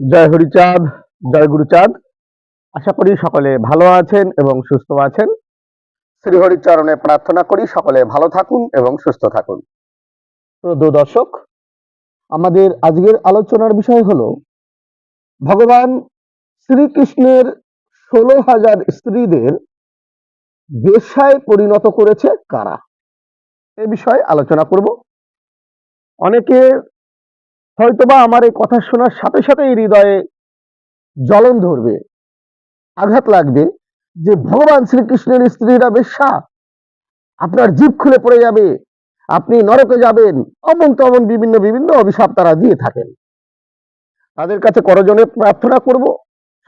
জয় হরিচাঁদ, জয় গুরুচাঁদ। আশা করি সকলে ভালো আছেন এবং সুস্থ আছেন। শ্রী হরিচরণে প্রার্থনা করি সকলে ভালো থাকুন এবং সুস্থ থাকুন। প্রিয় দর্শক, আমাদের আজকের আলোচনার বিষয় হলো, ভগবান শ্রীকৃষ্ণের ষোলো হাজার স্ত্রীদের বেশ্যায় পরিণত করেছে কারা? এ বিষয়ে আলোচনা করব। অনেকে হয়তোবা আমার এই কথা শোনার সাথে সাথে হৃদয়ে জ্বলন ধরবে, আঘাত লাগবে যে ভগবান শ্রীকৃষ্ণের স্ত্রীরা বেশ্যা, আপনার জীব খুলে পড়ে যাবে, আপনি নরকে যাবেন, অমন তমন বিভিন্ন বিভিন্ন অভিশাপ তারা দিয়ে থাকেন। তাদের কাছে করজনে প্রার্থনা করব,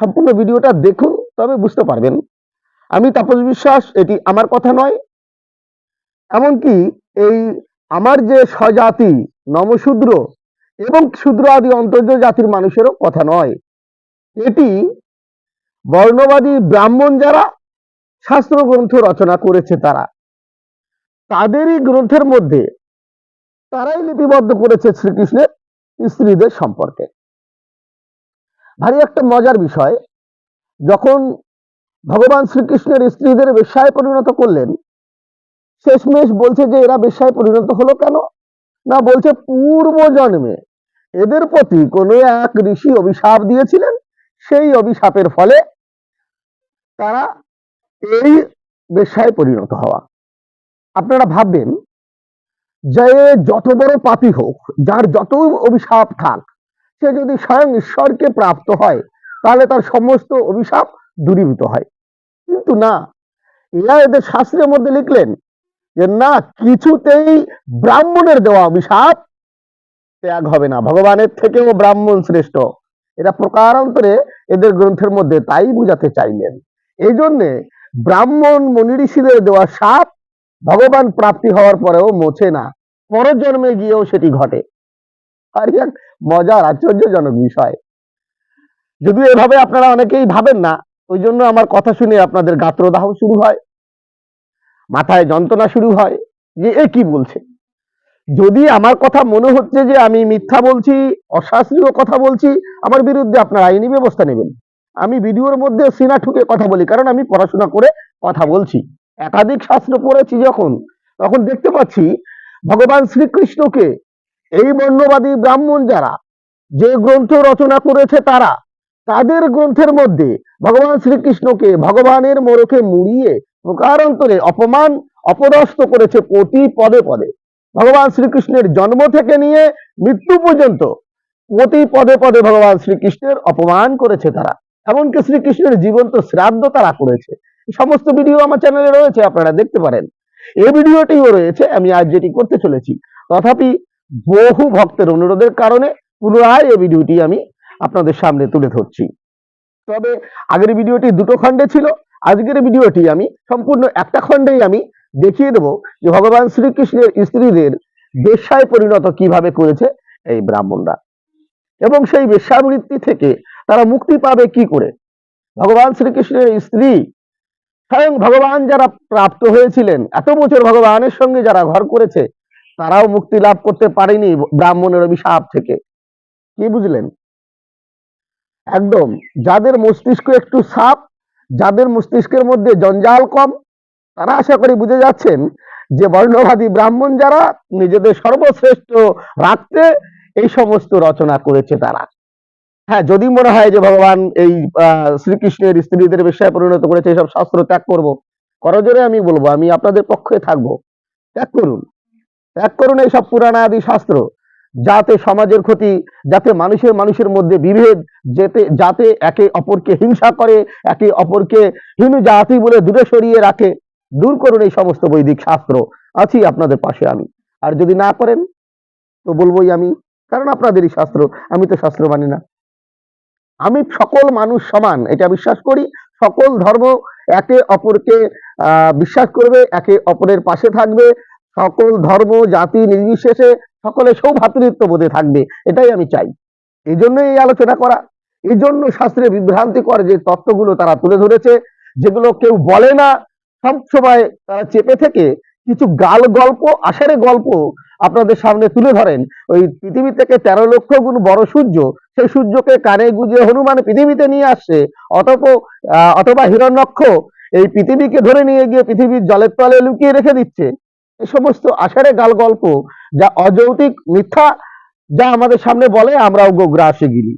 সম্পূর্ণ ভিডিওটা দেখুন, তবে বুঝতে পারবেন। আমি তাপস বিশ্বাস, এটি আমার কথা নয়। এমনকি এই আমার যে স্বজাতি নমশূদ্র এবং ক্ষুদ্র আদি অন্তর্য জাতির মানুষেরও কথা নয়। এটি বর্ণবাদী ব্রাহ্মণ যারা শাস্ত্র গ্রন্থ রচনা করেছে তারা। তাদেরই গ্রন্থের মধ্যে তারাই লিপিবদ্ধ করেছে শ্রীকৃষ্ণের স্ত্রীদের সম্পর্কে। ভারী একটা মজার বিষয়, যখন ভগবান শ্রীকৃষ্ণের স্ত্রীদের বেশ্যায় পরিণত করলেন, শেষমেশ বলছে যে এরা বেশ্যায় পরিণত হলো কেন? না, বলছে পূর্ব জন্মে এদের প্রতি কোনো এক ঋষি অভিশাপ দিয়েছিলেন, সেই অভিশাপের ফলে তারা এই বেশ্যায় পরিণত হওয়া। আপনারা ভাববেন, যে যত বড় পাপী হোক, যার যত অভিশাপ থাক, সে যদি স্বয়ং ঈশ্বরকে প্রাপ্ত হয়, তাহলে তার সমস্ত অভিশাপ দূরীভূত হয়। কিন্তু না, এরা এদের শাস্ত্রের মধ্যে লিখলেন যে না, কিছুতেই ব্রাহ্মণের দেওয়া অভিশাপ ত্যাগ হবে না। ভগবানের থেকেও ব্রাহ্মণ শ্রেষ্ঠ। এরা প্রকারান্তরে এদের গ্রন্থের মধ্যে তাই বুঝাতে চাইলেন। এই জন্যে ব্রাহ্মণ মনি ঋষিদের দেওয়া সাপ ভগবান প্রাপ্তি হওয়ার পরেও মোছে না। পরজন্মে গিয়েও সেটি ঘটে। আর এক মজার আশ্চর্যজনক বিষয়। যদিও এভাবে আপনারা অনেকেই ভাবেন না, ওই জন্য আমার কথা শুনে আপনাদের গাত্রদাহ শুরু হয়। মাথায় যন্ত্রণা শুরু হয় যে এ কি বলছে? যদি আমার কথা মনে হচ্ছে যে আমি মিথ্যা বলছি, অশাস্ত্রীয় কথা বলছি, আমার বিরুদ্ধে আপনার আইনি ব্যবস্থা নেবেন। আমি ভিডিওর মধ্যে সিনা ঠুকে কথা বলি, কারণ আমি পড়াশোনা করে কথা বলছি। একাধিক শাস্ত্র পড়েছি যখন, তখন দেখতে পাচ্ছি ভগবান শ্রীকৃষ্ণকে এই বর্ণবাদী ব্রাহ্মণ যারা, যে গ্রন্থ রচনা করেছে তারা, তাদের গ্রন্থের মধ্যে ভগবান শ্রীকৃষ্ণকে ভগবানের মোড়কে মুড়িয়ে প্রকারান্তরে অপমান, অপদস্থ করেছে প্রতি পদে পদে। ভগবান শ্রীকৃষ্ণের জন্ম থেকে নিয়ে মৃত্যু পর্যন্ত প্রতি পদে পদে ভগবান শ্রীকৃষ্ণের অপমান করেছে তারা। এমনকি শ্রীকৃষ্ণের জীবন্ত শ্রাদ্ধ তারা করেছে। সমস্ত ভিডিও আমার চ্যানেলে রয়েছে, আপনারা দেখতে পারেন। এই ভিডিওটিও রয়েছে, আমি আজ যেটি করতে চলেছি। তথাপি বহু ভক্তের অনুরোধের কারণে পুনরায় এই ভিডিওটি আমি আপনাদের সামনে তুলে ধরছি। তবে আগের ভিডিওটি দুটো খণ্ডে ছিল, আজকের ভিডিওটি আমি সম্পূর্ণ একটা খণ্ডেই আমি দেখিয়ে দেব যে ভগবান শ্রীকৃষ্ণের স্ত্রীদের বেশ্যায় পরিণত কীভাবে করেছে এই ব্রাহ্মণরা। এবং সেই বেশ্যাবৃত্তি থেকে তারা মুক্তি পাবে কি করে? ভগবান শ্রীকৃষ্ণের স্ত্রী স্বয়ং ভগবান যারা প্রাপ্ত হয়েছিলেন, এত বছর ভগবানের সঙ্গে যারা ঘর করেছে, তারাও মুক্তি লাভ করতে পারেনি ব্রাহ্মণের অভিশাপ থেকে। কি বুঝলেন? একদম, যাদের মস্তিষ্ক একটু সাপ, যাদের মস্তিষ্কের মধ্যে জঞ্জাল কম তারা আশা করি বুঝে যাচ্ছেন যে বর্ণবাদী ব্রাহ্মণ যারা নিজেদের সর্বশ্রেষ্ঠ রাখতে এই সমস্ত রচনা করেছে তারা। হ্যাঁ যদি মনে হয় যে ভগবান এই শ্রীকৃষ্ণের স্ত্রীদের বিষয়ে পরিণত করেছে এইসব শাস্ত্র ত্যাগ করব। করজোরে আমি বলব, আমি আপনাদের পক্ষে থাকব। ত্যাগ করুন। ত্যাগ করুন এইসব পুরাণাদি শাস্ত্র, যাতে সমাজের ক্ষতি, যাতে মানুষের মানুষের মধ্যে বিভেদ যেতে, যাতে একে অপরকে হিংসা করে, একে অপরকে হীন জাতি বলে দূরে সরিয়ে রাখে। দূর করুন এই সমস্ত বৈদিক শাস্ত্র। আছি আপনাদের পাশে আমি। আর যদি না করেন, তো বলবোই আমি, কারণ আপনাদেরই শাস্ত্র, আমি তো শাস্ত্র মানি না। আমি সকল মানুষ সমান, এটা বিশ্বাস করি। সকল ধর্ম একে অপরকে বিশ্বাস করবে, একে অপরের পাশে থাকবে। সকল ধর্ম, জাতি নির্বিশেষে সকলে সৌভাতৃত্ব বোধে থাকবে, এটাই আমি চাই। এই জন্য এই আলোচনা করা। এই জন্য শাস্ত্রে বিভ্রান্তিকর যে তত্ত্বগুলো তারা তুলে ধরেছে, যেগুলো কেউ বলে না সব সময় তারা চেপে থেকে কিছু গাল গল্প, আষাঢ়ে গল্প আপনাদের সামনে তুলে ধরেন। ওই পৃথিবী থেকে তেরো লক্ষ গুণ বড় সূর্য, সেই সূর্যকে কানে গুজে হনুমান পৃথিবীতে নিয়ে আসছে। অতপ অথবা হিরণ্যক্ষ এই পৃথিবীকে ধরে নিয়ে গিয়ে পৃথিবীর জলের তলে লুকিয়ে রেখে দিচ্ছে। এই সমস্ত আষাঢ়ে গাল গল্প যা অযৌক্তিক মিথ্যা যা আমাদের সামনে বলে, আমরাও গোগ্রাসে গিরি।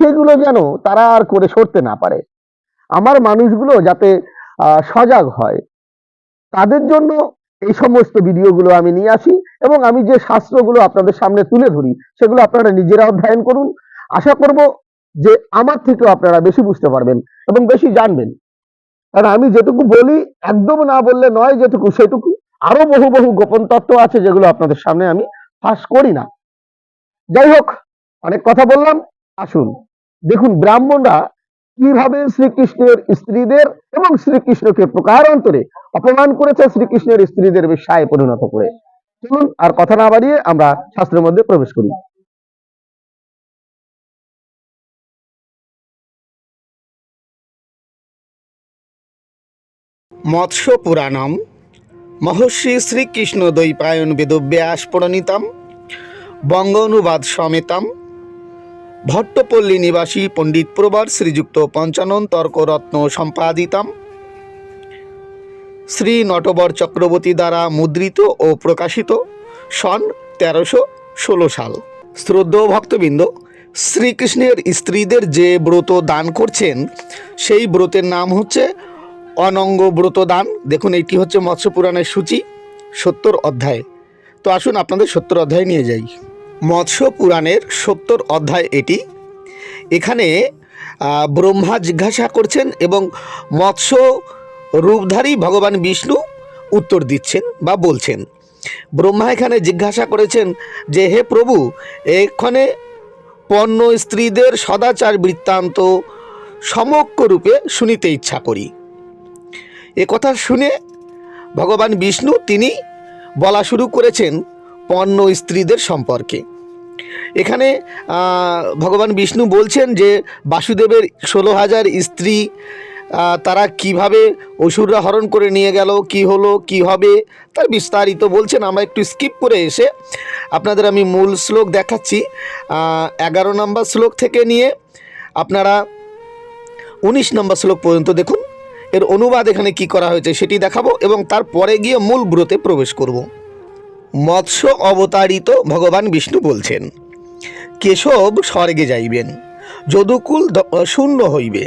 সেগুলো যেন তারা আর করে সরতে না পারে। আমার মানুষগুলো যাতে সজাগ হয়। তাদের জন্য এই সমস্ত ভিডিওগুলো আমি নিয়ে আসি এবং আমি যে শাস্ত্রগুলো আপনাদের সামনে তুলে ধরি, সেগুলো আপনারা নিজেরা অধ্যয়ন করুন। আশা করব যে আমার থেকেও আপনারা বেশি বুঝতে পারবেন এবং বেশি জানবেন। কারণ আমি যেটুকু বলি, একদম না বললে নয় যেটুকু সেটুকু। আরও বহু বহু গোপন তত্ত্ব আছে যেগুলো আপনাদের সামনে আমি ফাঁস করি না। যাই হোক, অনেক কথা বললাম। আসুন, দেখুন ব্রাহ্মণরা কীভাবে শ্রীকৃষ্ণের স্ত্রীদের এবং শ্রীকৃষ্ণকে প্রকার অন্তরে অপমান করেছে, শ্রীকৃষ্ণের স্ত্রীদের বিষয়ে পরিণত করে। চলুন আর কথা না বাড়িয়ে আমরা শাস্ত্রের মধ্যে প্রবেশ করি। মৎস্য পুরাণম মহর্ষি শ্রীকৃষ্ণ দ্বৈপায়ন বেদব্যাস প্রণীতম বঙ্গ অনুবাদ সমেতম ভট্টপল্লী নিবাসী পণ্ডিত প্রবার শ্রীযুক্ত পঞ্চানন তর্করত্ন সম্পাদিতাম। শ্রী নটবর চক্রবর্তী দ্বারা মুদ্রিত ও প্রকাশিত সন তেরোশো ষোলো সাল। শ্রদ্ধেয় ভক্তবৃন্দ, শ্রীকৃষ্ণের স্ত্রীদের যে ব্রত দান করছেন, সেই ব্রতের নাম হচ্ছে অনঙ্গ ব্রত দান। দেখুন, এটি হচ্ছে মৎস্য পুরাণের সূচি, সত্তর অধ্যায়। তো আসুন আপনাদের সত্তর অধ্যায় নিয়ে যাই। মৎস্য পুরাণের সত্তর অধ্যায় এটি। এখানে ব্রহ্মা জিজ্ঞাসা করছেন এবং মৎস্য রূপধারী ভগবান বিষ্ণু উত্তর দিচ্ছেন বা বলছেন। ব্রহ্মা এখানে জিজ্ঞাসা করেছেন যে, হে প্রভু, এক্ষণে পণ্য স্ত্রীদের সদাচার বৃত্তান্ত সমগ্র রূপে শুনিতে ইচ্ছা করি। এ কথা শুনে ভগবান বিষ্ণু তিনি বলা শুরু করেছেন পণ্য স্ত্রীদের সম্পর্কে। এখানে ভগবান বিষ্ণু বলছেন যে বাসুদেবের ষোলো হাজার স্ত্রী তারা কীভাবে অসুররা হরণ করে নিয়ে গেল, কি হলো, কি হবে, তার বিস্তারিত বলছেন। আমরা একটু স্কিপ করে এসে আপনাদের আমি মূল শ্লোক দেখাচ্ছি। এগারো নম্বর শ্লোক থেকে নিয়ে আপনারা উনিশ নম্বর শ্লোক পর্যন্ত দেখুন। এর অনুবাদ এখানে কি করা হয়েছে সেটি দেখাবো এবং তারপরে গিয়ে মূল ব্রতে প্রবেশ করব। মৎস্য অবতারিত ভগবান বিষ্ণু বলছেন, কেশব স্বর্গে যাইবেন, যদুকুল শূন্য হইবে।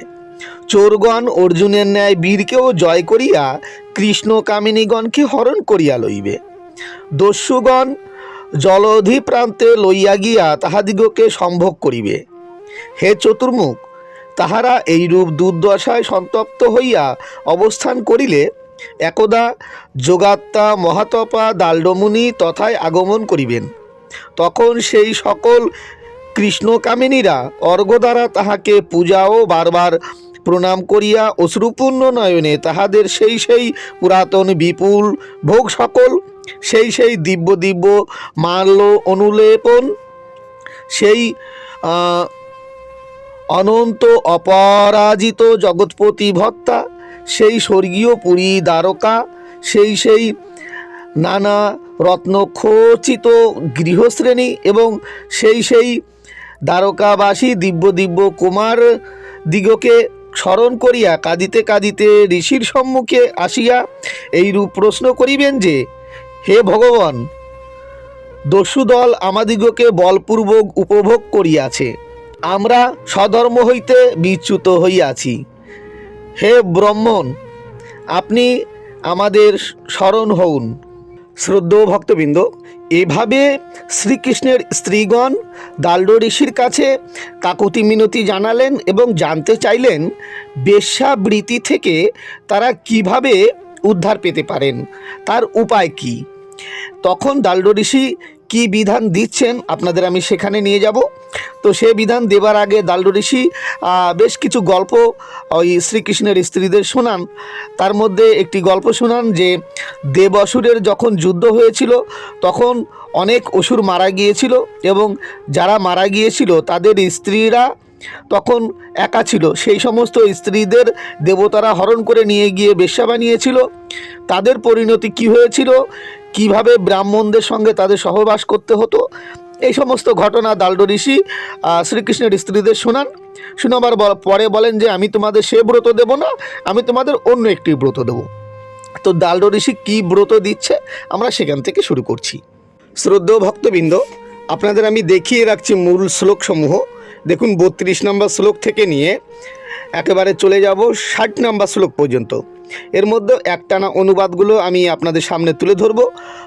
চোরগণ অর্জুনের ন্যায় বীরকেও জয় করিয়া কৃষ্ণ কামিনীগণকে হরণ করিয়া লইবে। দস্যুগণ জলধি প্রান্তে লইয়া গিয়া তাহাদিগকে সম্ভোগ করিবে। হে চতুর্মুখ, তাহারা এইরূপ দুর্দশায় সন্তপ্ত হইয়া অবস্থান করিলে একদা যোগাত্মা মহাতপা দাল্ডমুনি তথায় আগমন করিবেন। তখন সেই সকল কৃষ্ণকামিনীরা অর্ঘ দ্বারা তাহাকে পূজা ও বারবার প্রণাম করিয়া অশ্রুপূর্ণ নয়নে তাহাদের সেই সেই পুরাতন বিপুল ভোগ সকল, সেই সেই দিব্য দিব্য মাল্য অনুলেপন, সেই অনন্ত অপরাজিত জগৎপতি ভত্তা সেই স্বর্গীয় পুরী দ্বারকা, সেই সেই নানা রত্নখচিত গৃহশ্রেণী এবং সেই সেই দ্বারকাবাসী দিব্য দিব্য কুমার দিগকে স্মরণ করিয়া কাঁদিতে কাঁদিতে ঋষির সম্মুখে আসিয়া এইরূপ প্রশ্ন করিবেন যে, হে ভগবান, দস্যুদল আমাদিগকে বলপূর্বক উপভোগ করিয়াছে। আমরা স্বধর্ম হইতে বিচ্যুত হইয়াছি। হে ব্রহ্মণ, আপনি আমাদের স্মরণ হউন। শ্রদ্ধেয় ভক্তবৃন্দ, এভাবে শ্রীকৃষ্ণের স্ত্রীগণ দাল্ড ঋষির কাছে কাকুতি মিনতি জানালেন এবং জানতে চাইলেন বেশ্যাবৃত্তি থেকে তারা কীভাবে উদ্ধার পেতে পারেন, তার উপায় কি? তখন দাল্ড ঋষি কি বিধান দিচ্ছেন আপনাদের আমি সেখানে নিয়ে যাব। তো সে বিধান দেবার আগে দাল্ড ঋষি বেশ কিছু গল্প ওই শ্রীকৃষ্ণের স্ত্রীদের শোনান। তার মধ্যে একটি গল্প শোনান যে, দেব অসুরের যখন যুদ্ধ হয়েছিল, তখন অনেক অসুর মারা গিয়েছিল এবং যারা মারা গিয়েছিল তাদের স্ত্রীরা তখন একা ছিল। সেই সমস্ত স্ত্রীদের দেবতারা হরণ করে নিয়ে গিয়ে বেশ্যা বানিয়েছিল। তাদের পরিণতি কি হয়েছিল? কীভাবে ব্রাহ্মণদের সঙ্গে তাদের সহবাস করতে হতো? এই সমস্ত ঘটনা দাল্ড ঋষি শ্রীকৃষ্ণের স্ত্রীদের শোনান। শোনাবার পরে বলেন যে, আমি তোমাদের সে ব্রত দেব না, আমি তোমাদের অন্য একটি ব্রত দেব। তো দাল্ড ঋষি কী ব্রত দিচ্ছে? আমরা সেখান থেকে শুরু করছি। শ্রদ্ধেয় ভক্তবৃন্দ, আপনাদের আমি দেখিয়ে রাখছি মূল শ্লোকসমূহ। দেখুন, বত্রিশ নম্বর শ্লোক থেকে নিয়ে একেবারে চলে যাব ষাট নম্বর শ্লোক পর্যন্ত। এর মধ্যে একটানা অনুবাদগুলো আমি আপনাদের সামনে তুলে ধরব।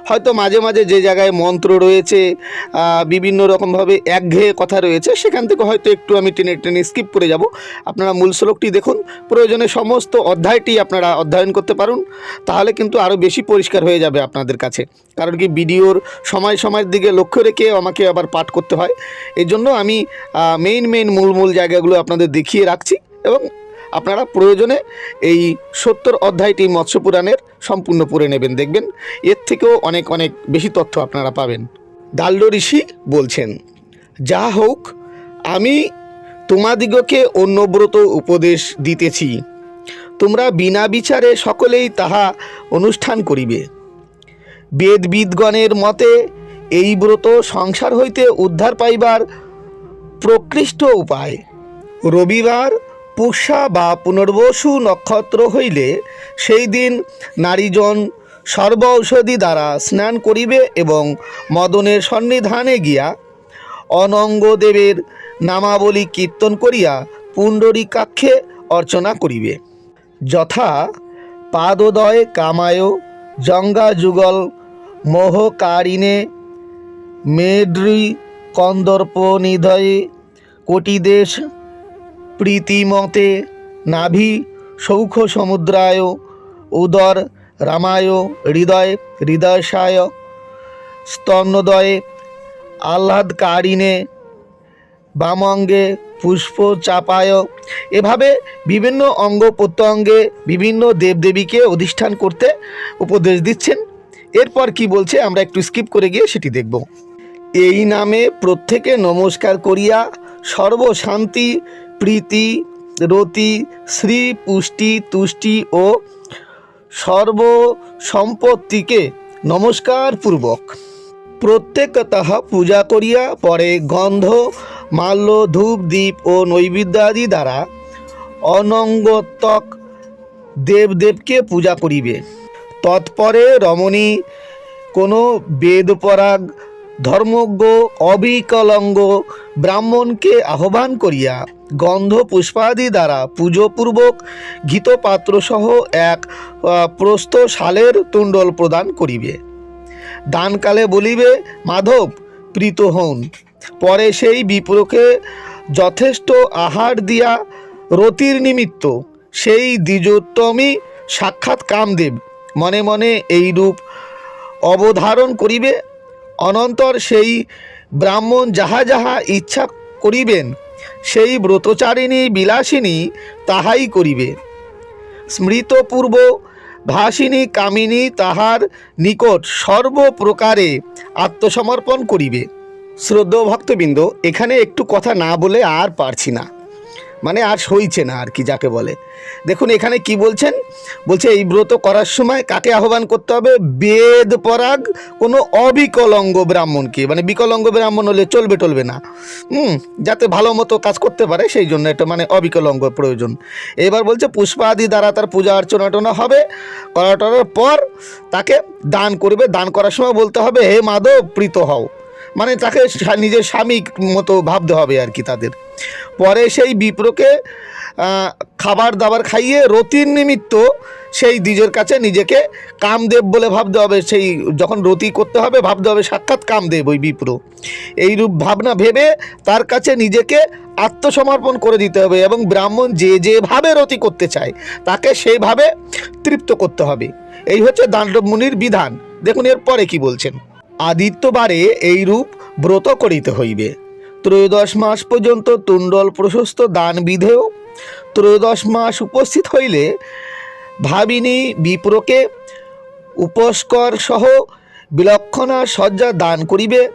হয়তো মাঝে মাঝে যে জায়গায় মন্ত্র রয়েছে বিভিন্ন রকমভাবে একঘেয়ে কথা রয়েছে, সেখান থেকে হয়তো একটু আমি টেনে টেনে স্কিপ করে যাব। আপনারা মূল শ্লোকটি দেখুন, প্রয়োজনে সমস্ত অধ্যায়টি আপনারা অধ্যয়ন করতে পারুন, তাহলে কিন্তু আরও বেশি পরিষ্কার হয়ে যাবে আপনাদের কাছে। কারণ কি ভিডিওর সময় সময়ের দিকে লক্ষ্য রেখে আমাকে আবার পাঠ করতে হয়। এই জন্য আমি মেইন মেইন মূল মূল জায়গাগুলো আপনাদের দেখিয়ে রাখছি এবং আপনারা প্রয়োজনে এই সত্তর অধ্যায়টি মৎস্য পুরাণের সম্পূর্ণ পড়ে নেবেন, দেখবেন। এর থেকেও অনেক অনেক বেশি তথ্য আপনারা পাবেন। দাল্ড ঋষি বলছেন, যা হোক, আমি তোমাদিগকে অন্যব্রত উপদেশ দিতেছি। তোমরা বিনা বিচারে সকলেই তাহা অনুষ্ঠান করিবে। বেদবিদগণের মতে, এই ব্রত সংসার হইতে উদ্ধার পাইবার প্রকৃষ্ট উপায়। রবিবার পুষা বা পুনর্বসু নক্ষত্র হইলে সেই দিন নারীজন সর্ব ঔষধি দ্বারা স্নান করিবে এবং মদনের সন্নিধানে গিয়া অনঙ্গদেবের নামাবলী কীর্তন করিয়া পুণ্ডরীকাক্ষে অর্চনা করিবে। যথা পাদোদয় কামায়, জঙ্গা যুগল, মোহকারিণে মেড্রি কন্দর্প নিধয়ে কোটিদেশ প্রীতিমতে নাভি সৌখ সমুদ্রায় উদর রামায় হৃদয় হৃদয়সায় স্তন্যদয়ে আহ্লাদকারিণে বামঙ্গে পুষ্প চাপায় এভাবে বিভিন্ন অঙ্গ প্রত্যঙ্গে বিভিন্ন দেবদেবীকে অধিষ্ঠান করতে উপদেশ দিচ্ছেন। এরপর কি বলছে আমরা একটু স্কিপ করে গিয়ে সেটি দেখব। এই নামে প্রত্যেকে নমস্কার করিয়া সর্বশান্তি প্রীতি, রতি, শ্রী, পুষ্টি, তুষ্টি ও সর্ব সম্পত্তিকে নমস্কার পূর্বক প্রত্যেক তাহা পূজা করিয়া পরে গন্ধ, মাল্য, ধূপ দ্বীপ ও নৈবেদ্যাদি দ্বারা অনঙ্গতক দেবদেবকে পূজা করিবে। তৎপরে রমণী কোনো বেদপরাগ, ধর্মজ্ঞ, অবিকলঙ্গ ব্রাহ্মণকে আহ্বান করিয়া গন্ধ পুষ্পাদি দ্বারা পুজোপূর্বক ঘিতপাত্রসহ এক আহ, প্রস্থ শালের তুণ্ডল প্রদান করিবে। দানকালে বলিবে মাধব প্রীত হন পরে সেই বিপ্রকে যথেষ্ট আহার দিয়া রতির নিমিত্ত সেই দ্বিজোত্তমী সাক্ষাৎ কামদেব মনে মনে এই রূপ অবধারণ করিবে। অনন্তর সেই ব্রাহ্মণ যাহা যাহা ইচ্ছা করিবেন সেই ব্রতচারিণী বিলাসিনী তাহাই করিবে। স্মৃতপূর্ব ভাসিনী কামিনী তাহার নিকট সর্বপ্রকারে আত্মসমর্পণ করিবে। শ্রদ্ধ ভক্তবৃন্দ, এখানে একটু কথা না বলে আর পারছি না। মানে আর সইছে না আর কি, যাকে বলে। দেখুন, এখানে কি বলছেন? বলছে, এই ব্রত করার সময় কাকে আহ্বান করতে হবে? বেদ পরাগ, কোনো অবিকলঙ্গ ব্রাহ্মণকে। মানে বিকলঙ্গ ব্রাহ্মণ হলে চলবে টলবে না। হুম, যাতে ভালো মতো কাজ করতে পারে, সেই জন্য এটা মানে অবিকলঙ্গ প্রয়োজন। এবার বলছে, পুষ্পাদি দ্বারা তার পূজা অর্চনা টনা হবে। করাটার পর তাকে দান করবে। দান করার সময় বলতে হবে, হে মাধব, প্রীত হও। মানে তাকে নিজের স্বামী মতো ভাবতে হবে আর কি তাদের। পরে সেই বিপ্রকে খাবার দাবার খাইয়ে রতির নিমিত্ত সেই দ্বিজের কাছে নিজেকে কামদেব বলে ভাবতে হবে। সেই যখন রতি করতে হবে, ভাবতে হবে সাক্ষাৎ কামদেব ওই বিপ্র। এইরূপ ভাবনা ভেবে তার কাছে নিজেকে আত্মসমর্পণ করে দিতে হবে এবং ব্রাহ্মণ যে যেভাবে রতি করতে চায়, তাকে সেইভাবে তৃপ্ত করতে হবে। এই হচ্ছে দাণ্ডব মুনির বিধান। দেখুন এর পরে কি বলছেন। আদিত্যবারে এই রূপ ব্রত করিতে হইবে। ত্রয়োদশ মাস পর্যন্ত তুণ্ডল প্রশস্ত দান বিধেয়। ত্রয়োদশ মাস উপস্থিত হইলে ভাবিনী বিপ্রকে উপস্কর সহ বিলক্ষণা শয্যা দান করিবে।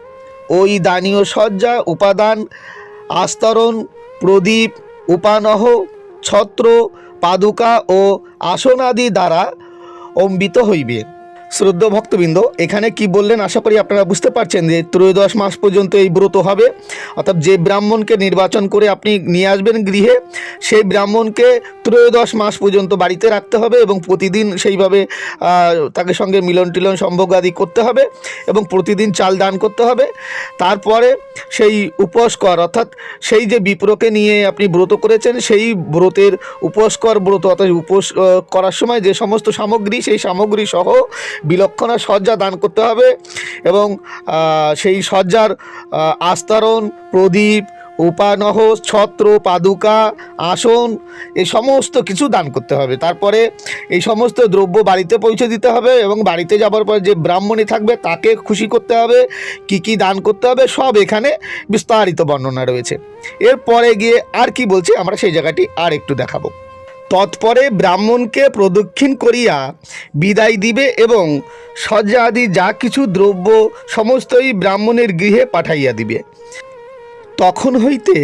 ওই দানীয় শয্যা, উপাদান, আস্তরণ, প্রদীপ, উপানহ, ছত্র, পাদুকা ও আসনাদি দ্বারা অম্বিত হইবে। শ্রদ্ধ ভক্তবৃন্দ, এখানে কি বললেন আশা করি আপনারা বুঝতে পারছেন যে ত্রয়োদশ মাস পর্যন্ত এই ব্রত হবে। অর্থাৎ যে ব্রাহ্মণকে নির্বাচন করে আপনি নিয়ে আসবেন গৃহে, সেই ব্রাহ্মণকে ত্রয়োদশ মাস পর্যন্ত বাড়িতে রাখতে হবে এবং প্রতিদিন সেইভাবে তাকে সঙ্গে মিলন টিলন, সম্ভোগ আদি করতে হবে এবং প্রতিদিন চাল দান করতে হবে। তারপরে সেই উপোস কর, অর্থাৎ সেই যে বিপ্রকে নিয়ে আপনি ব্রত করেছেন, সেই ব্রতের উপোস কর ব্রত, অর্থাৎ উপোস করার সময় যে সমস্ত সামগ্রী, সেই সামগ্রী সহ বিলক্ষণা সজ্জা দান করতে হবে এবং সেই সজ্জার আস্তরণ, প্রদীপ, উপানহ, ছত্র, পাদুকা, আসন এই সমস্ত কিছু দান করতে হবে। তারপরে এই সমস্ত দ্রব্য বাড়িতে পৌঁছে দিতে হবে এবং বাড়িতে যাবার পর যে ব্রাহ্মণী থাকবে তাকে খুশি করতে হবে, কি কি দান করতে হবে, সব এখানে বিস্তারিত বর্ণনা রয়েছে। এরপরে গিয়ে আর কি বলছে আমরা সেই জায়গাটি আর একটু দেখাবো। তৎপরে ব্রাহ্মণকে প্রদক্ষিণ করিয়া বিদায় দিবে এবং সজ্জা আদি যা কিছু দ্রব্য সমস্তই ব্রাহ্মণের গৃহে পাঠাইয়া দিবে। তখন হইতে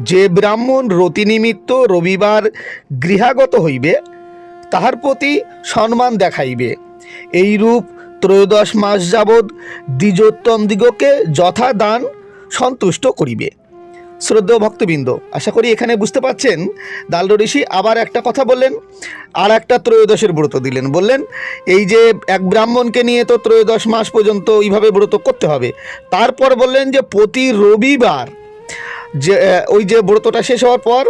যে ব্রাহ্মণ রতিনিমিত্ত রবিবার গৃহাগত হইবে, তাহার প্রতি সম্মান দেখাইবে। এইরূপ ত্রয়োদশ মাস যাবৎ দ্বিজোত্তম দিগকে যথা দান সন্তুষ্ট করিবে। শ্রদ্ধেয় ভক্তবৃন্দ, আশা করি এখানে বুঝতে পাচ্ছেন দাল্ড ঋষি আবার একটা কথা বললেন, আর একটা ত্রয়োদশের ব্রত দিলেন। বললেন, এই যে এক ব্রাহ্মণকে নিয়ে তো ত্রয়োদশ মাস পর্যন্ত ওইভাবে ব্রত করতে হবে, তারপর বললেন যে প্রতি রবিবার যে ওই যে ব্রতটা শেষ হওয়ার পর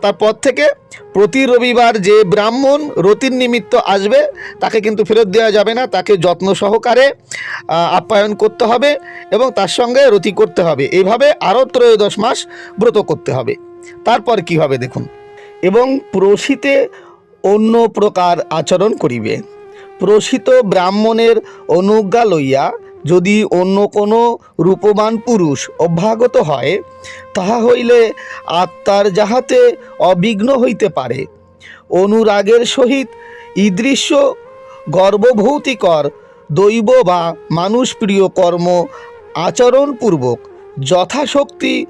তারপর থেকে প্রতি রবিবার যে ব্রাহ্মণ রতির নিমিত্ত আসবে, তাকে কিন্তু ফেরত দেওয়া যাবে না, তাকে যত্ন সহকারে আপ্যায়ন করতে হবে এবং তার সঙ্গে রতি করতে হবে। এইভাবে আরও ত্রয়োদশ মাস ব্রত করতে হবে। তারপর কি হবে দেখুন। এবং প্রসিতে অন্য প্রকার আচরণ করিবে। প্রসিত ব্রাহ্মণের অনুজ্ঞা লইয়া যদি অন্য কোনো রূপবান পুরুষ অভ্যাগত হয়, তাহা হইলে আত্মার যাহাতে অবিঘ্ন হইতে পারে। অনুরাগের সহিত ঈদৃশ্য গর্ভভৌতিকর দৈব বা মানুষপ্রিয় কর্ম আচরণপূর্বক যথাশক্তি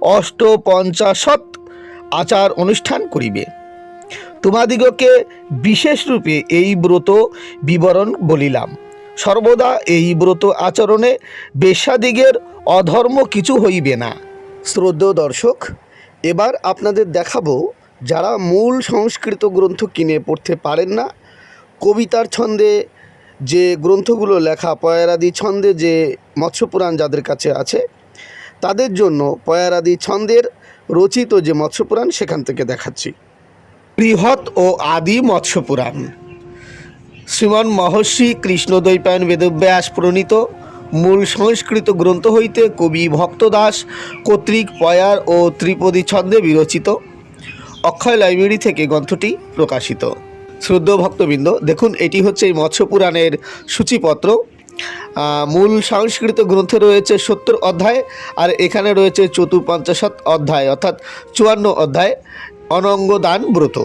অষ্টপঞ্চাশৎ আচার অনুষ্ঠান করিবে। তোমাদিগকে বিশেষরূপে এই ব্রত বিবরণ বলিলাম। সর্বদা এই ব্রত আচরণে বেশ্যাদিগের অধর্ম কিছু হইবে না। শ্রদ্ধেয় দর্শক, এবার আপনাদের দেখাবো যারা মূল সংস্কৃত গ্রন্থ কিনে পড়তে পারেন না, কবিতার ছন্দে যে গ্রন্থগুলো লেখা, পয়ারাদি ছন্দে যে মৎস্যপুরাণ যাদের কাছে আছে, তাদের জন্য পয়ারাদি ছন্দের রচিত যে মৎস্যপুরাণ সেখান থেকে দেখাচ্ছি। বৃহৎ ও আদি মৎস্যপুরাণ। শ্রীমন মহর্ষি কৃষ্ণদ্বৈপায়ন বেদব্যাস প্রণীত। মূল সংস্কৃত গ্রন্থ হইতে কবি ভক্তদাস কর্তৃক পয়ার ও ত্রিপদী ছন্দে বিরচিত। অক্ষয় লাইব্রেরি থেকে গ্রন্থটি প্রকাশিত। শ্রদ্ধ ভক্তবৃন্দ, দেখুন, এটি হচ্ছে এই মৎস্য পুরাণের সূচিপত্র। মূল সংস্কৃত গ্রন্থে রয়েছে সত্তর অধ্যায় আর এখানে রয়েছে চতুর্পঞ্চাশত অধ্যায়, অর্থাৎ চুয়ান্ন অধ্যায়। অনঙ্গদান ব্রত।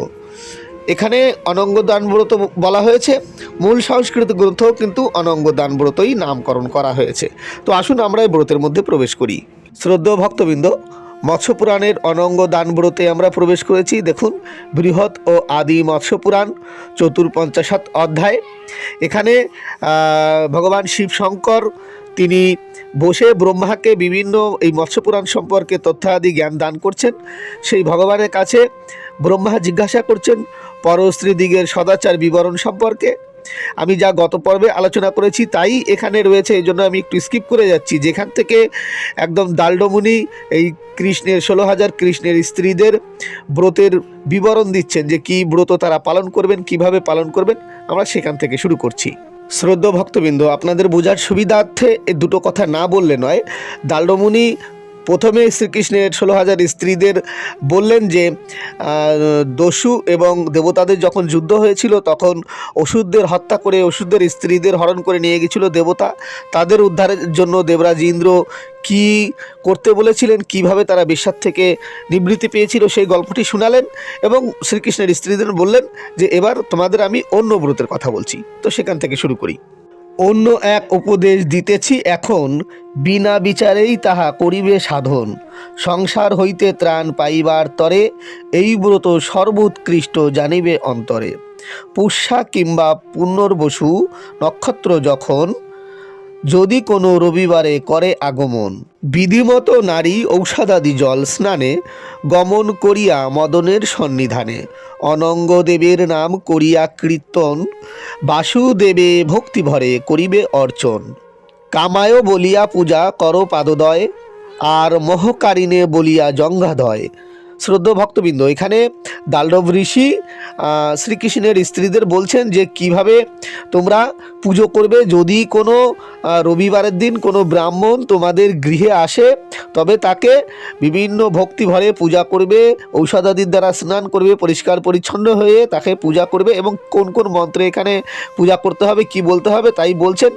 এখানে অনঙ্গদান ব্রত বলা হয়েছে। মূল সংস্কৃত গ্রন্থও কিন্তু অনঙ্গদান ব্রতই নামকরণ করা হয়েছে। তো আসুন আমরা এই ব্রতের মধ্যে প্রবেশ করি। শ্রদ্ধেয় ভক্তবৃন্দ মৎস্য পুরাণের অনঙ্গ দান ব্রতে আমরা প্রবেশ করেছি। দেখুন, বৃহৎ ও আদি মৎস্য পুরাণ চতুর্পঞ্চাশত অধ্যায়। এখানে ভগবান শিব শঙ্কর তিনি বসে ব্রহ্মাকে বিভিন্ন এই মৎস্য পুরাণ সম্পর্কে তথ্যাদি জ্ঞান দান করছেন। সেই ভগবানের কাছে ব্রহ্মা জিজ্ঞাসা করছেন পরস্ত্রী দিগের সদাচার বিবরণ সম্পর্কে। আমি যা গত পর্বে আলোচনা করেছি তাই এখানে রয়েছে, এই জন্য আমি একটু স্কিপ করে যাচ্ছি। যেখান থেকে একদম দাল্ডমুনি, এই কৃষ্ণের ষোলো হাজার কৃষ্ণের স্ত্রীদের ব্রতের বিবরণ দিচ্ছেন যে কি ব্রত তারা পালন করবেন, কীভাবে পালন করবেন, আমরা সেখান থেকে শুরু করছি। শ্রদ্ধ ভক্তবৃন্দ, আপনাদের বোঝার সুবিধার্থে এ দুটো কথা না বললে নয়। দাল্ডমুনি প্রথমে শ্রীকৃষ্ণের ষোলো হাজার স্ত্রীদের বললেন যে দস্যু এবং দেবতাদের যখন যুদ্ধ হয়েছিল, তখন ওষুধদের হত্যা করে ওষুধদের স্ত্রীদের হরণ করে নিয়ে গেছিল দেবতা। তাদের উদ্ধারের জন্য দেবরাজ ইন্দ্র কি করতে বলেছিলেন, কীভাবে তারা বিশ্বাস থেকে নিবৃত্তি পেয়েছিল, সেই গল্পটি শোনালেন এবং শ্রীকৃষ্ণের স্ত্রীদের বললেন যে, এবার তোমাদের আমি অন্য ব্রতের কথা বলছি। তো সেখান থেকে শুরু করি। অন্য এক উপদেশ দিতেছি এখন, বিনা বিচারেই তাহা করিবে সাধন। সংসার হইতে ত্রাণ পাইবার তরে এই ব্রত সর্বোৎকৃষ্ট জানিবে অন্তরে। পুষ্যা কিংবা পুনর্বসু নক্ষত্র যখন, যদি কোনো রবিবারে করে আগমন। বিধিমত নারী ঔষধাদি জল স্নানে গমন করিয়া মদনের সন্নিধানে। অনঙ্গদেবের নাম করিয়া কীর্তন, বাসুদেবে ভক্তিভরে করিবে অর্চন। কামায় বলিয়া পূজা কর পাদদয়, আর মহকারিণে বলিয়া জঙ্ঘাধয় শ্রদ্ধ ভক্তবৃন্দ, এখানে দাল্ডব ঋষি শ্রীকৃষ্ণের স্ত্রীদের বলছেন যে কীভাবে তোমরা পুজো করবে যদি কোনো রবিবারের দিন কোনো ব্রাহ্মণ তোমাদের গৃহে আসে, তবে তাকে বিভিন্ন ভক্তি ভরে পূজা করবে, ঔষধাদির দ্বারা স্নান করবে, পরিষ্কার পরিচ্ছন্ন হয়ে তাকে পূজা করবে এবং কোন কোন মন্ত্রে এখানে পূজা করতে হবে, কি বলতে হবে তাই বলছেন।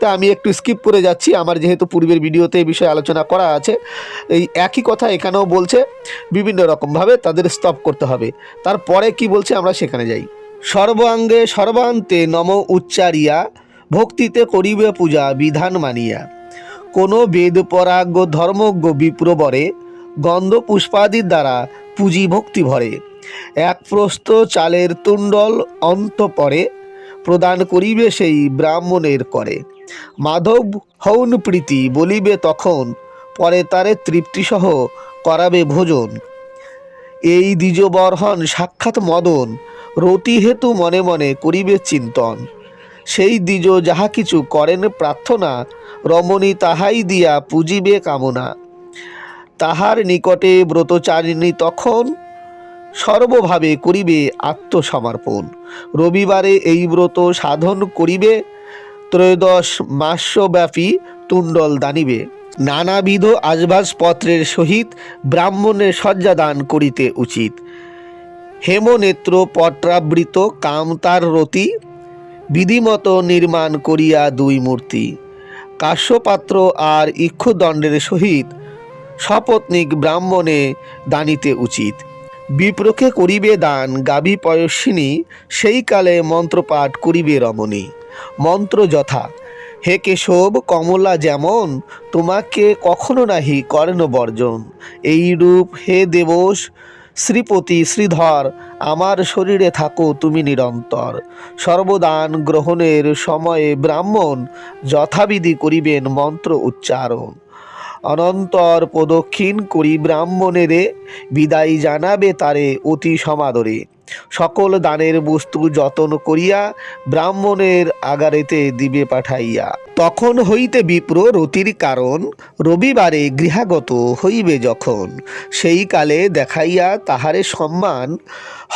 তা আমি একটু স্কিপ করে যাচ্ছি, আমার যেহেতু পূর্বের ভিডিওতে এই বিষয়ে আলোচনা করা আছে, এই একই কথা এখানেও বলছে। বিভিন্ন রকমভাবে তাদের স্তব করতে হবে। তারপরে কি বলছে আমরা সেখানে যাই। সর্বাঙ্গে সর্বান্তে নম উচ্চারিয়া, ভক্তিতে করিবে পূজা, বিধান মানিয়া। কোনো বেদ পরাজ্ঞ ধর্মজ্ঞ বিপ্রবরে গন্ধ পুষ্পাদির দ্বারা পুঁজি ভক্তি ভরে। এক প্রস্থ চালের তুণ্ডল অন্ত পরে, প্রদান করিবে সেই ব্রাহ্মণের করে। মাধব হৌন প্রীতি, বলিবে তখন, পরে তারে তৃপ্তিসহ করাবে ভোজন। এই দ্বিজবর্হন সাক্ষাৎ মদন, রতি হেতু মনে মনে করিবে চিন্তন। সেই দ্বিজ যাহা কিছু করেন প্রার্থনা, রমণী তাহাই দিয়া পুজিবে কামনা। তাহার নিকটে ব্রতচারিণী তখন সর্বভাবে করিবে আত্মসমর্পণ। রবিবারে এই ব্রত সাধন করিবে, ত্রয়োদশ মাস্যব্যাপী তুণ্ডল দানিবে। নানাবিধ আসবাসপত্রের সহিত ব্রাহ্মণের শয্যাদান করিতে উচিত। হেমনেত্র পট্রাবৃত কামতার রতি বিধিমত নির্মাণ করিয়া দুই মূর্তি। কাশ্যপাত্র আর ইক্ষুদণ্ডের সহিত সপত্নিক ব্রাহ্মণে দানিতে উচিত। বিপ্রকে করিবে দান গাভী পয়স্বিনী সেই কালে মন্ত্রপাঠ করিবে রমণী। মন্ত্র যথা। হে কেশব, কমলা যেমন, তোমাকে কখনো নাহি করেন বর্জন। এই রূপ হে দেবস শ্রীপতি শ্রীধর, আমার শরীরে থাকো তুমি নিরন্তর। সর্বদান গ্রহণের সময়ে ব্রাহ্মণ যথাবিধি করিবেন মন্ত্র উচ্চারণ। অনন্তর প্রদক্ষিণ করি ব্রাহ্মণেরে, বিদায় জানাবে তারে অতি সমাদরে। সকল দানের বস্তু যতন করিয়া ব্রাহ্মণের আগারেতে দিবে পাঠাইয়া। তখন হইতে বিপ্র রতির কারণ, রবিবারে গৃহাগত হইবে যখন। সেই কালে দেখাইয়া তাহারে সম্মান,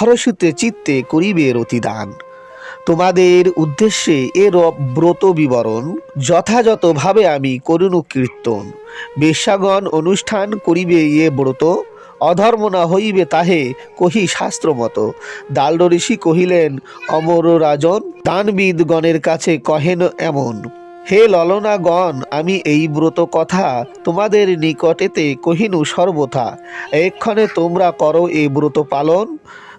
হরসুতে চিত্তে করিবে রতিদান। তোমাদের উদ্দেশ্যে এর ব্রত বিবরণ, যথাযথভাবে আমি করুণু কীর্তন বেশ্যাগণ অনুষ্ঠান করিবে এ ব্রত অধর্ম না হইবে তাহে কহি শাস্ত্র মতো দাল্ড ঋষি কহিলেন, অমর রাজন দানবিদ গণের কাছে কহেন এমন। হে ললনাগণ, আমি এই ব্রত কথা তোমাদের নিকটেতে কহিনু সর্বথা। এক্ষণে তোমরা করো এই ব্রত পালন।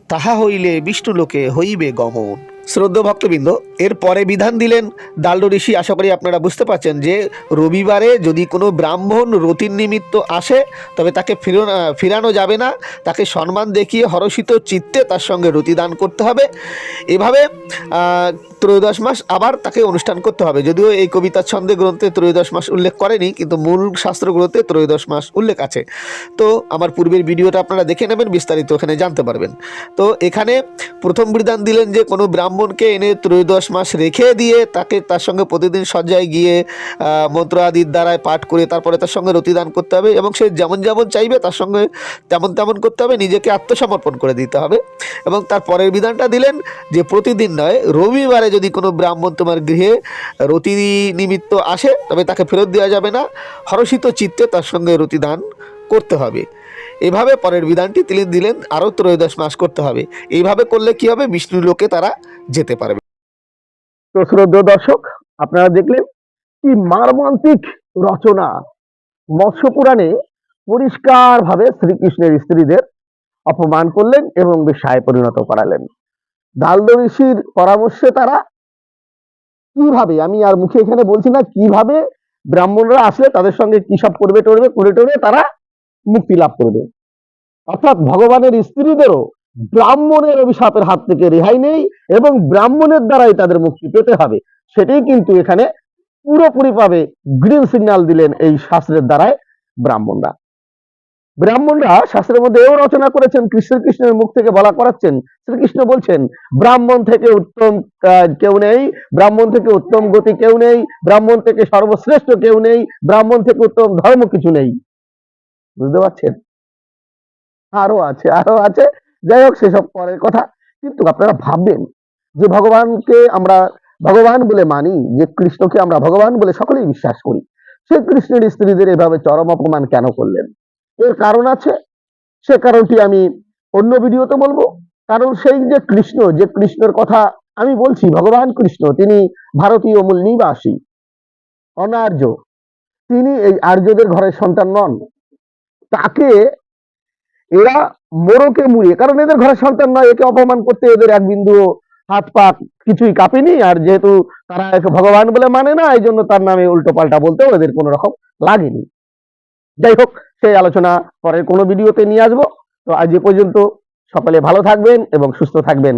তাহা হইলে বিষ্ণুলোকে হইবে গমন। শ্রদ্ধ ভক্তবৃন্দ, এর পরে বিধান দিলেন দাল্ড ঋষি। আশা করি আপনারা বুঝতে পারছেন যে রবিবারে যদি কোনো ব্রাহ্মণ রতির নিমিত্ত আসে, তবে তাকে ফিরানো ফিরানো যাবে না। তাকে সম্মান দেখিয়ে হরষিত চিত্তে তার সঙ্গে রতিদান করতে হবে। এভাবে ত্রয়োদশ মাস আবার তাকে অনুষ্ঠান করতে হবে। যদিও এই কবিতার ছন্দে গ্রন্থে ত্রয়োদশ মাস উল্লেখ করেনি, কিন্তু মূল শাস্ত্র গ্রন্থে ত্রয়োদশ মাস উল্লেখ আছে। তো আমার পূর্বের ভিডিওটা আপনারা দেখে নেবেন, বিস্তারিত ওখানে জানতে পারবেন। তো এখানে প্রথম বিধান দিলেন যে কোনো ব্রাহ্মণকে এনে ত্রয়োদশ মাস রেখে দিয়ে তাকে তার সঙ্গে প্রতিদিন সজ্জায় গিয়ে মন্ত্র আদির দ্বারায় পাঠ করে তারপরে তার সঙ্গে রতিদান করতে হবে এবং সে যেমন যেমন চাইবে তার সঙ্গে তেমন তেমন করতে হবে, নিজেকে আত্মসমর্পণ করে দিতে হবে। এবং তার পরের বিধানটা দিলেন যে প্রতিদিন নয়, রবিবারে যদি কোনো ব্রাহ্মণ তোমার গৃহে রতি নিমিত্ত আসে, তবে তাকে ফেরত দেওয়া যাবে না। হরষিত চিত্তে তার সঙ্গে রতিদান করতে হবে। এভাবে পরের বিধানটি তিনি দিলেন আরও ত্রয়োদশ মাস করতে হবে। এইভাবে করলে কি হবে? বিষ্ণু লোকে তারা যেতে পারবে। তো শ্রদ্ধ দর্শক, আপনারা দেখলেন কি মার্মান্তিক রচনা। মৎস্য পুরাণে পরিষ্কার ভাবে শ্রীকৃষ্ণের স্ত্রীদের অপমান করলেন এবং বিষায় পরিণত করালেন। দাল্ড ঋষির পরামর্শে তারা কীভাবে, আমি আর মুখে এখানে বলছি না কীভাবে ব্রাহ্মণরা আসলে তাদের সঙ্গে কি সব করবে টরবে করে টরবে তারা মুক্তি লাভ করবে অর্থাৎ ভগবানের স্ত্রীদেরও ব্রাহ্মণের অভিশাপের হাত থেকে রেহাই নেই এবং ব্রাহ্মণের দ্বারাই তাদের মুক্তি পেতে হবে। সেটাই কিন্তু এখানে পুরোপুরি ভাবে গ্রিন সিগন্যাল দিলেন এই শাস্ত্রের দ্বারাই ব্রাহ্মণরা। ব্রাহ্মণরা শাস্ত্রের মধ্যে এও রচনা করেছেন কৃষ্ণ কৃষ্ণের মুখ থেকে বলা করাচ্ছেন, শ্রীকৃষ্ণ বলছেন, ব্রাহ্মণ থেকে উত্তম কেউ নেই, ব্রাহ্মণ থেকে উত্তম গতি কেউ নেই, ব্রাহ্মণ থেকে সর্বশ্রেষ্ঠ কেউ নেই, ব্রাহ্মণ থেকে উত্তম ধর্ম কিছু নেই। বুঝতে পারছেন? আরও আছে আরও আছে। যাই হোক, সেসব পরের কথা। কিন্তু আপনারা ভাববেন যে ভগবানকে আমরা ভগবান বলে মানি, যে কৃষ্ণকে আমরা ভগবান বলে সকলেই বিশ্বাস করি। সে কৃষ্ণের স্ত্রীদের এভাবে চরম অপমান কেন করলেন? এর কারণ আছে। সে কারণটি আমি অন্য ভিডিওতে বলব। কারণ সেই যে কৃষ্ণ, যে কৃষ্ণের কথা আমি বলছি, ভগবান কৃষ্ণ, তিনি ভারতীয় মূল নিবাসী, অনার্য। তিনি এই আর্যদের ঘরের সন্তান নন। তাকে এরা মোড়কে মুড়িয়ে, কারণ এদের ঘরের সন্তান নয়, একে অপমান করতে এদের এক বিন্দু হাত পা কিছুই কাঁপেনি, আর যেহেতু তারা একে ভগবান বলে মানে না, এই জন্য তার নামে উল্টো পাল্টা বলতেও এদের কোনো রকম লাগেনি। যাই হোক, সেই আলোচনা পরের কোনো ভিডিওতে নিয়ে আসব। তো আজ এ পর্যন্ত সকলে ভালো থাকবেন এবং সুস্থ থাকবেন।